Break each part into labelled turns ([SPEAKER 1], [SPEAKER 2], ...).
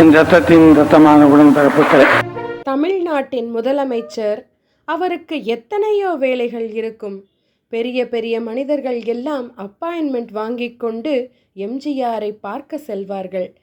[SPEAKER 1] என் ரத்தத்தின் ரத்தமான உடன்பிறப்புகளே
[SPEAKER 2] தமிழ்நாட்டின் முதலமைச்சர் அவருக்கு எத்தனையோ வேலைகள் இருக்கும். பெரிய பெரிய மனிதர்கள் எல்லாம் அப்பாயின்மெண்ட் வாங்கிக் கொண்டு எம்ஜிஆரை பார்க்க செல்வார்கள்.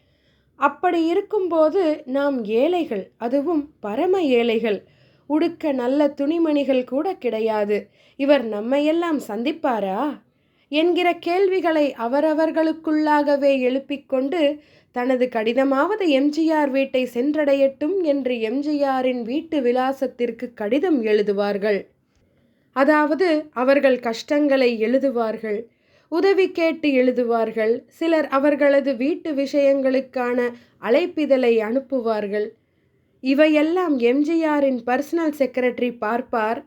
[SPEAKER 2] அப்படி இருக்கும்போது நாம் ஏழைகள் அதுவும் பரம ஏழைகள். உடுக்க நல்ல துணிமணிகள் கூட கிடையாது. இவர் நம்மையெல்லாம் சந்திப்பாரா? என்கிற கேள்விகளை அவரவர்களுக்குள்ளாகவே எழுப்பிக்கொண்டு தனது கடிதமாவது எம்ஜிஆர் வீட்டை சென்றடையட்டும் என்று எம்ஜிஆரின் வீட்டு விலாசத்திற்கு கடிதம் எழுதுவார்கள். அதாவது அவர்கள் கஷ்டங்களை எழுதுவார்கள் உதவி கேட்டு எழுதுவார்கள் சிலர் அவர்களது வீட்டு விஷயங்களுக்கான அழைப்பிதழை அனுப்புவார்கள். இவையெல்லாம் எம்ஜிஆரின் பர்சனல் செக்ரட்டரி பார்ப்பார்.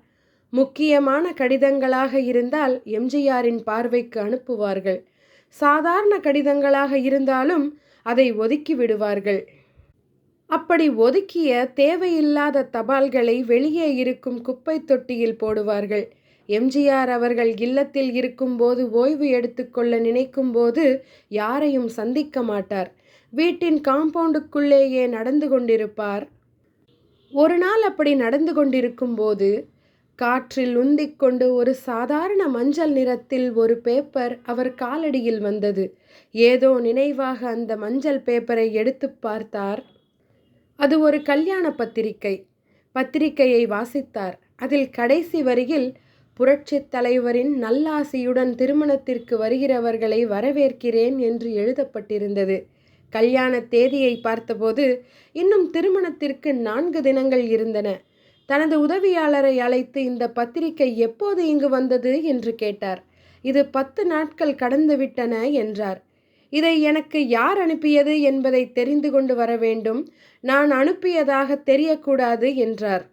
[SPEAKER 2] முக்கியமான கடிதங்களாக இருந்தால் எம்ஜிஆரின் பார்வைக்கு அனுப்புவார்கள். சாதாரண கடிதங்களாக இருந்தாலும் அதை ஒதுக்கி விடுவார்கள். அப்படி ஒதுக்கிய தேவையில்லாத தபால்களை வெளியே இருக்கும் குப்பை தொட்டியில் போடுவார்கள். எம்ஜிஆர் அவர்கள் இல்லத்தில் இருக்கும்போது ஓய்வு எடுத்துக்கொள்ள நினைக்கும் போது யாரையும் சந்திக்க மாட்டார். வீட்டின் காம்பவுண்டுக்குள்ளேயே நடந்து கொண்டிருப்பார். ஒரு நாள் அப்படி நடந்து கொண்டிருக்கும் போது காற்றில் உந்திக்கொண்டு ஒரு சாதாரண மஞ்சள் நிறத்தில் ஒரு பேப்பர் அவர் காலடியில் வந்தது. ஏதோ நினைவாக அந்த மஞ்சள் பேப்பரை எடுத்து பார்த்தார். அது ஒரு கல்யாண பத்திரிகை. பத்திரிகையை வாசித்தார். அதில் கடைசி வரியில் புரட்சித் தலைவரின் நல்லாசியுடன் திருமணத்திற்கு வருகிறவர்களை வரவேற்கிறேன் என்று எழுதப்பட்டிருந்தது. கல்யாண தேதியை பார்த்தபோது இன்னும் திருமணத்திற்கு நான்கு தினங்கள் இருந்தன. தனது உதவியாளரை அழைத்து இந்த பத்திரிகை எப்போது இங்கு வந்தது என்று கேட்டார். இது பத்து நாட்கள் கடந்துவிட்டன என்றார். இதை எனக்கு யார் அனுப்பியது என்பதை தெரிந்து கொண்டு வர வேண்டும். நான் அனுப்பியதாக தெரியக்கூடாது என்றார்.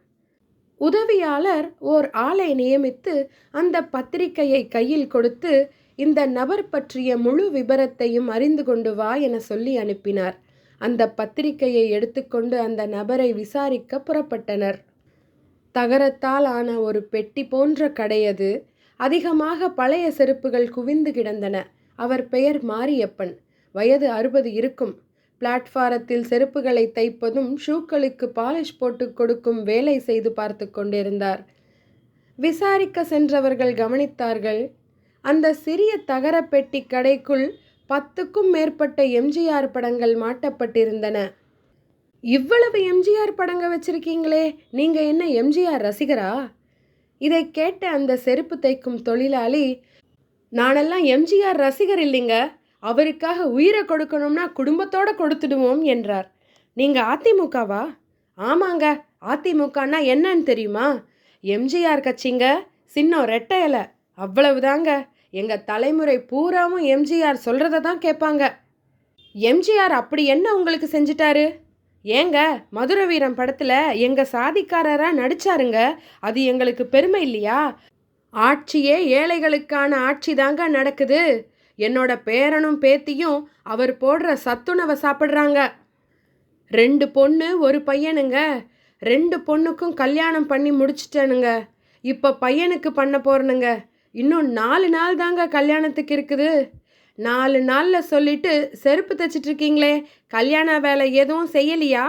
[SPEAKER 2] உதவியாளர் ஓர் ஆளை நியமித்து அந்த பத்திரிகையை கையில் கொடுத்து இந்த நபர் பற்றிய முழு விபரத்தையும் அறிந்து கொண்டு வா என சொல்லி அனுப்பினார். அந்த பத்திரிகையை எடுத்துக்கொண்டு அந்த நபரை விசாரிக்க புறப்பட்டனர். தகரத்தால் ஆன ஒரு பெட்டி போன்ற கடையது. அதிகமாக பழைய செருப்புகள் குவிந்து கிடந்தன. அவர் பெயர் மாரியப்பன். வயது அறுபது இருக்கும். பிளாட்ஃபாரத்தில் செருப்புகளை தைப்பதும் ஷூக்களுக்கு பாலிஷ் போட்டு கொடுக்கும் வேலை செய்து பார்த்து கொண்டிருந்தார். விசாரிக்க சென்றவர்கள் கவனித்தார்கள். அந்த சிறிய தகர பெட்டி கடைக்குள் பத்துக்கும் மேற்பட்ட எம்ஜிஆர் படங்கள் மாட்டப்பட்டிருந்தன. இவ்வளவு எம்ஜிஆர் படங்க வச்சிருக்கீங்களே நீங்க என்ன எம்ஜிஆர் ரசிகரா? இதை கேட்ட அந்த செருப்பு தைக்கும் தொழிலாளி நானெல்லாம் எம்ஜிஆர் ரசிகர் இல்லைங்க அவருக்காக உயிரை கொடுக்கணும்னா குடும்பத்தோட கொடுத்துடுவோம் என்றார். நீங்க அதிமுகவா? ஆமாங்க அதிமுகன்னா என்னன்னு தெரியுமா? எம்ஜிஆர் கட்சிங்க சின்னம் ரெட்டை அவ்வளவுதாங்க. எங்க தலைமுறை பூராவும் எம்ஜிஆர் சொல்கிறத தான் கேட்பாங்க. எம்ஜிஆர் அப்படி என்ன உங்களுக்கு செஞ்சிட்டாரு? ஏங்க மதுர வீரம் எங்கள் சாதிக்காரராக நடிச்சாருங்க? அது எங்களுக்கு பெருமை இல்லையா? ஆட்சியே ஏழைகளுக்கான ஆட்சி தாங்க நடக்குது. என்னோட பேரனும் பேத்தியும் அவர் போடுற சத்துணவை சாப்பிட்றாங்க. ரெண்டு பொண்ணு ஒரு பையனுங்க. ரெண்டு பொண்ணுக்கும் கல்யாணம் பண்ணி முடிச்சிட்டேனுங்க. இப்போ பையனுக்கு பண்ண போறனுங்க. இன்னும் நாலு நாள் தாங்க கல்யாணத்துக்கு இருக்குது. நாலு நாளில் சொல்லிட்டு செருப்பு தைச்சிட்டு இருக்கீங்களே கல்யாண வேலை எதுவும் செய்யலையா?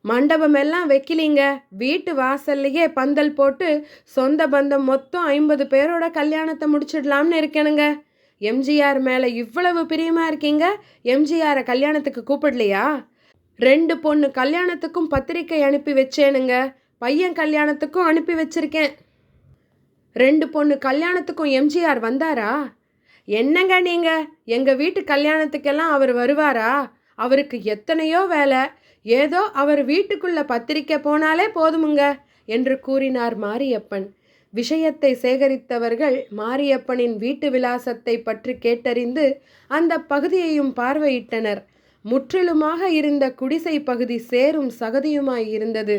[SPEAKER 2] மண்டபம் எல்லாம் வைக்கலீங்க. வீட்டு வாசல்லையே பந்தல் போட்டு சொந்த பந்தம் மொத்தம் ஐம்பது பேரோட கல்யாணத்தை முடிச்சிடலாம்னு இருக்கேனுங்க. எம்ஜிஆர் மேலே இவ்வளவு பிரியமாக இருக்கீங்க? எம்ஜிஆரை கல்யாணத்துக்கு கூப்பிடலையா? ரெண்டு பொண்ணு கல்யாணத்துக்கும் பத்திரிக்கை அனுப்பி வச்சேனுங்க. பையன் கல்யாணத்துக்கும் அனுப்பி வச்சிருக்கேன். ரெண்டு பொண்ணு கல்யாணத்துக்கும் எம்ஜிஆர் வந்தாரா? என்னங்க நீங்க? எங்க வீட்டு கல்யாணத்துக்கெல்லாம் அவர் வருவாரா? அவருக்கு எத்தனையோ வேலை. ஏதோ அவர் வீட்டுக்குள்ள பத்திரிக்கை போனாலே போதுமுங்க என்று கூறினார் மாரியப்பன். விஷயத்தை சேகரித்தவர்கள் மாரியப்பனின் வீட்டு விலாசத்தை பற்றி கேட்டறிந்து அந்த பகுதியையும் பார்வையிட்டனர். முற்றிலுமாக இருந்த குடிசை பகுதி சேரும் சகதியுமாய் இருந்தது.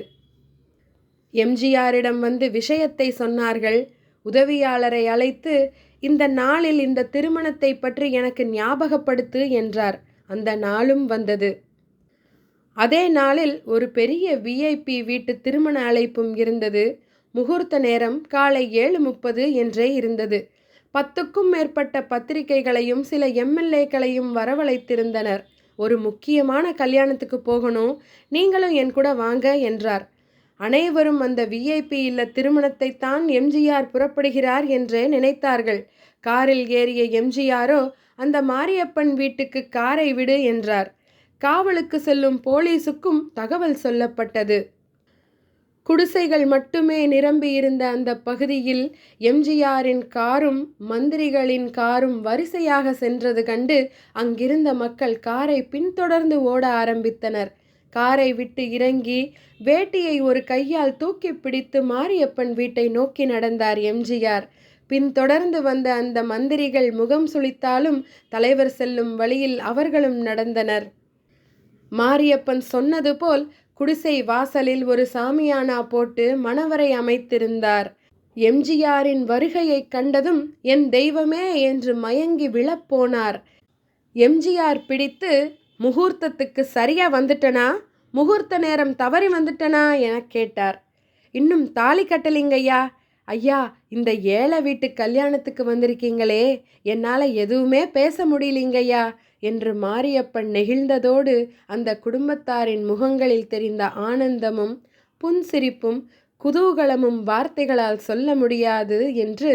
[SPEAKER 2] எம்ஜிஆரிடம் வந்து விஷயத்தை சொன்னார்கள். உதவியாளரை அழைத்து இந்த நாளில் இந்த திருமணத்தை பற்றி எனக்கு ஞாபகப்படுத்து என்றார். அந்த நாளும் வந்தது. அதே நாளில் ஒரு பெரிய விஐபி வீட்டு திருமண அழைப்பும் இருந்தது. முகூர்த்த நேரம் காலை ஏழு முப்பது என்றே இருந்தது. பத்துக்கும் மேற்பட்ட பத்திரிகைகளையும் சில எம்எல்ஏக்களையும் வரவழைத்திருந்தனர். ஒரு முக்கியமான கல்யாணத்துக்கு போகணும். நீங்களும் என் கூட வாங்க என்றார். அனைவரும் அந்த விஐபி இல்ல திருமணத்தை தான் எம்ஜிஆர் புறப்படுகிறார் என்றே நினைத்தார்கள். காரில் ஏறிய எம்ஜிஆரோ அந்த மாரியப்பன் வீட்டுக்கு காரை விடு என்றார். காவலுக்கு செல்லும் போலீசுக்கும் தகவல் சொல்லப்பட்டது. குடிசைகள் மட்டுமே நிரம்பி இருந்த அந்த பகுதியில் எம்ஜிஆரின் காரும் மந்திரிகளின் காரும் வரிசையாக சென்றது கண்டு அங்கிருந்த மக்கள் காரை பின்தொடர்ந்து ஓட ஆரம்பித்தனர். காரை விட்டு இறங்கி வேட்டியை ஒரு கையால் தூக்கி பிடித்து மாரியப்பன் வீட்டை நோக்கி நடந்தார் எம்ஜிஆர். பின்தொடர்ந்து வந்த அந்த மந்திரிகள் முகம் சுளித்தாலும் தலைவர் செல்லும் வழியில் அவர்களும் நடந்தனர். மாரியப்பன் சொன்னது போல் குடிசை வாசலில் ஒரு சாமியானா போட்டு மணவரை அமைத்திருந்தார். எம்ஜிஆரின் வருகையைக் கண்டதும் என் தெய்வமே என்று மயங்கி விழப்போனார் எம்ஜிஆர் பிடித்து முகூர்த்தத்துக்கு சரியா வந்துட்டனா? முகூர்த்த நேரம் தவறி வந்துட்டனா? என கேட்டார். இன்னும் தாலி கட்டலிங்கய்யா? ஐயா இந்த ஏழை வீட்டு கல்யாணத்துக்கு வந்திருக்கீங்களே. என்னால் எதுவுமே பேச முடியலிங்கய்யா? என்று மாரியப்பன் நெகிழ்ந்ததோடு அந்த குடும்பத்தாரின் முகங்களில் தெரிந்த ஆனந்தமும் புன்சிரிப்பும் குதூகலமும் வார்த்தைகளால் சொல்ல முடியாது என்று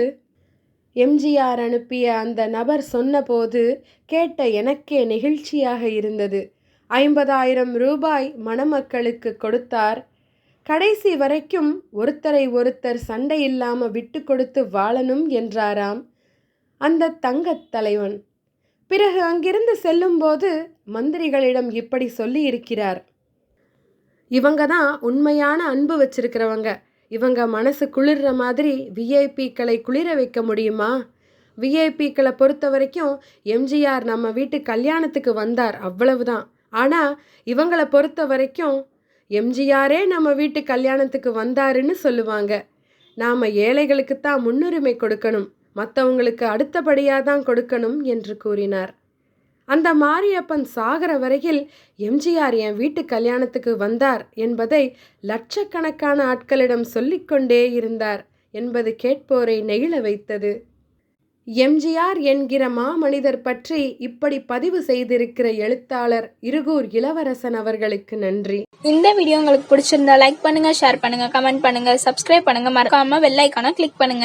[SPEAKER 2] எம்ஜிஆர் அனுப்பிய அந்த நபர் சொன்னபோது கேட்ட எனக்கே நெகிழ்ச்சியாக இருந்தது. ஐம்பதாயிரம் ரூபாய் மணமக்களுக்கு கொடுத்தார். கடைசி வரைக்கும் ஒருத்தரை ஒருத்தர் சண்டை இல்லாம விட்டு கொடுத்து வாழணும் என்றாராம் அந்த தங்கத் தலைவன். பிறகு அங்கிருந்து செல்லும்போது மந்திரிகளிடம் இப்படி சொல்லி இருக்கிறார் இவங்க தான் உண்மையான அன்பு வச்சிருக்கிறவங்க. இவங்க மனசு குளிர்ற மாதிரி விஐபிக்களை குளிர வைக்க முடியுமா? விஐபிக்களை பொறுத்த வரைக்கும் எம்ஜிஆர் நம்ம வீட்டு கல்யாணத்துக்கு வந்தார் அவ்வளவுதான். ஆனால் இவங்களை பொறுத்த வரைக்கும் எம்ஜிஆரே நம்ம வீட்டு கல்யாணத்துக்கு வந்தாருன்னு சொல்லுவாங்க. நாம் ஏழைகளுக்கு தான் முன்னுரிமை கொடுக்கணும். மற்றவங்களுக்கு அடுத்தபடியாக தான் கொடுக்கணும் என்று கூறினார். அந்த மாரியப்பன் சாகர வரையில் எம்ஜிஆர் என் வீட்டு கல்யாணத்துக்கு வந்தார் என்பதை லட்சக்கணக்கான ஆட்களிடம் சொல்லிக்கொண்டே இருந்தார் என்பது கேட்போரை நெகிழ வைத்தது. எம்ஜிஆர் என்கிற மாமனிதர் பற்றி இப்படி பதிவு செய்திருக்கிற எழுத்தாளர் இருகூர் இளவரசன் அவர்களுக்கு நன்றி.
[SPEAKER 3] இந்த வீடியோ உங்களுக்கு பிடிச்சிருந்தா லைக் பண்ணுங்க ஷேர் பண்ணுங்க கமெண்ட் பண்ணுங்க சப்ஸ்கிரைப் பண்ணுங்க. மறக்காம வெள்ளைக்கான கிளிக் பண்ணுங்க.